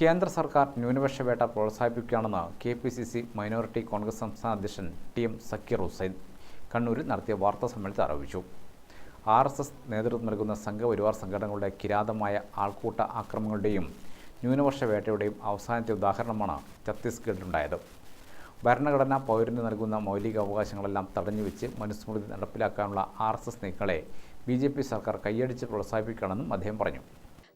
കേന്ദ്ര സർക്കാർ ന്യൂനപക്ഷ വേട്ട പ്രോത്സാഹിപ്പിക്കുകയാണെന്ന് K P C C minority Congress സംസ്ഥാന അധ്യക്ഷൻ ടി എം സക്കീർ ഹുസൈൻ കണ്ണൂരിൽ നടത്തിയ വാർത്താ സമ്മേളനത്തിൽ ആരോപിച്ചു. ആർ എസ് എസ് നേതൃത്വം നൽകുന്ന സംഘപരിവാർ സംഘടനകളുടെ കിരാതമായ ആൾക്കൂട്ട ആക്രമണങ്ങളുടെയും ന്യൂനപക്ഷ വേട്ടയുടെയും അവസാനത്തെ ഉദാഹരണമാണ് ഛത്തീസ്ഗഡിലുണ്ടായത്. ഭരണഘടന പൗരന് നൽകുന്ന മൗലിക അവകാശങ്ങളെല്ലാം തടഞ്ഞുവെച്ച് മനുസ്മൃതി നടപ്പിലാക്കാനുള്ള ആർ എസ് എസ് നീക്കങ്ങളെ ബി ജെ പി സർക്കാർ കൈയടിച്ച് പ്രോത്സാഹിപ്പിക്കണമെന്നും അദ്ദേഹം പറഞ്ഞു.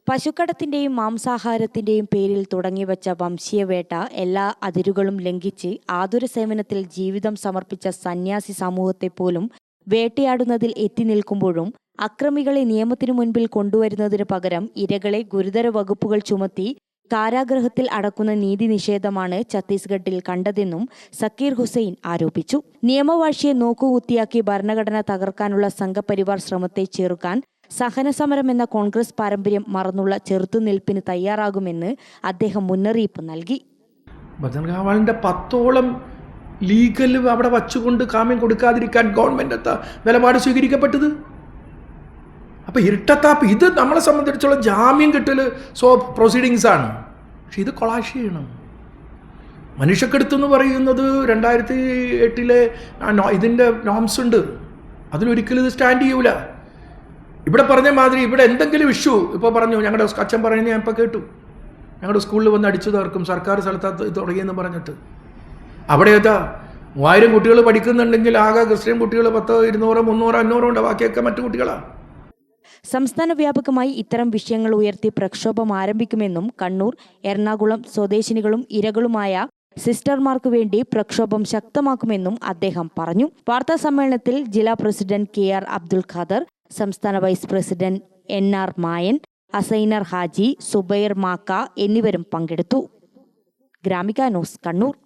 പശുക്കടത്തിന്റെയും മാംസാഹാരത്തിന്റെയും പേരിൽ തുടങ്ങിവച്ച വംശീയവേട്ട എല്ലാ അതിരുകളും ലംഘിച്ച് ആതുര സേവനത്തിൽ ജീവിതം സമർപ്പിച്ച സന്യാസി സമൂഹത്തെ പോലും വേട്ടയാടുന്നതിൽ എത്തി നിൽക്കുമ്പോഴും അക്രമികളെ നിയമത്തിനു മുൻപിൽ കൊണ്ടുവരുന്നതിനു പകരം ഇരകളെ ഗുരുതര വകുപ്പുകൾ ചുമത്തി കാരാഗ്രഹത്തിൽ അടക്കുന്ന നീതി നിഷേധമാണ് ഛത്തീസ്ഗഡിൽ കണ്ടതെന്നും സക്കീർ ഹുസൈൻ ആരോപിച്ചു. നിയമവാഴ്ചയെ നോക്കുകുത്തിയാക്കി ഭരണഘടന തകർക്കാനുള്ള സംഘപരിവാർ ശ്രമത്തെ ചെറുക്കാൻ സഹനസമരം എന്ന കോൺഗ്രസ് പാരമ്പര്യം മറന്നുള്ള ചെറുത്തുനിൽപ്പിന് തയ്യാറാകുമെന്ന് അദ്ദേഹം മുന്നറിയിപ്പ് നൽകി. ഭജൻകാവാളിന്റെ പത്തോളം ലീഗൽ അവിടെ വച്ചുകൊണ്ട് കാമ്യം കൊടുക്കാതിരിക്കാൻ ഗവൺമെന്റ് എത്ത നിലപാട് സ്വീകരിക്കപ്പെട്ടത്? അപ്പോൾ ഇരട്ടത്താപ്പ് ഇത് നമ്മളെ സംബന്ധിച്ചിടത്തോളം ജാമ്യം കിട്ടൽ സോ ആണ്. പക്ഷെ ഇത് കൊളാഷ് ചെയ്യണം. മനുഷ്യക്കെടുത്ത് എന്ന് പറയുന്നത് രണ്ടായിരത്തി എട്ടിലെ ഇതിന്റെ നോംസ് ഉണ്ട്. അതിലൊരിക്കലും ഇത് സ്റ്റാൻഡ് ചെയ്യൂല. ഇവിടെ പറഞ്ഞ മാതിരി ഇവിടെ എന്തെങ്കിലും ഇഷ്യൂ ഇപ്പോൾ പറഞ്ഞു ഞങ്ങളുടെ അച്ഛൻ പറഞ്ഞു ഞാൻ ഇപ്പോൾ കേട്ടു. ഞങ്ങളുടെ സ്കൂളിൽ വന്ന് അടിച്ചു തീർക്കും സർക്കാർ സ്ഥലത്ത് തുടങ്ങിയെന്ന് പറഞ്ഞിട്ട്. അവിടെ ഏതാ മൂവായിരം കുട്ടികൾ പഠിക്കുന്നുണ്ടെങ്കിൽ ആകെ ക്രിസ്ത്യൻ കുട്ടികൾ പത്തോ ഇരുന്നൂറോ മുന്നൂറോ അഞ്ഞൂറോ ഉണ്ട്? ബാക്കിയൊക്കെ മറ്റു കുട്ടികളാണ് സംസ്ഥാന വ്യാപകമായി ഇത്തരം വിഷയങ്ങൾ ഉയർത്തി പ്രക്ഷോഭം ആരംഭിക്കുമെന്നും കണ്ണൂർ എറണാകുളം സ്വദേശിനികളും ഇരകളുമായ സിസ്റ്റർമാർക്ക് വേണ്ടി പ്രക്ഷോഭം ശക്തമാക്കുമെന്നും അദ്ദേഹം പറഞ്ഞു. വാർത്താ സമ്മേളനത്തിൽ ജില്ലാ president K R Abdul Khader സംസ്ഥാന vice president N R Mayan Asainar Haji Subair Makka എന്നിവരും പങ്കെടുത്തു. ഗ്രാമിക ന്യൂസ് കണ്ണൂർ.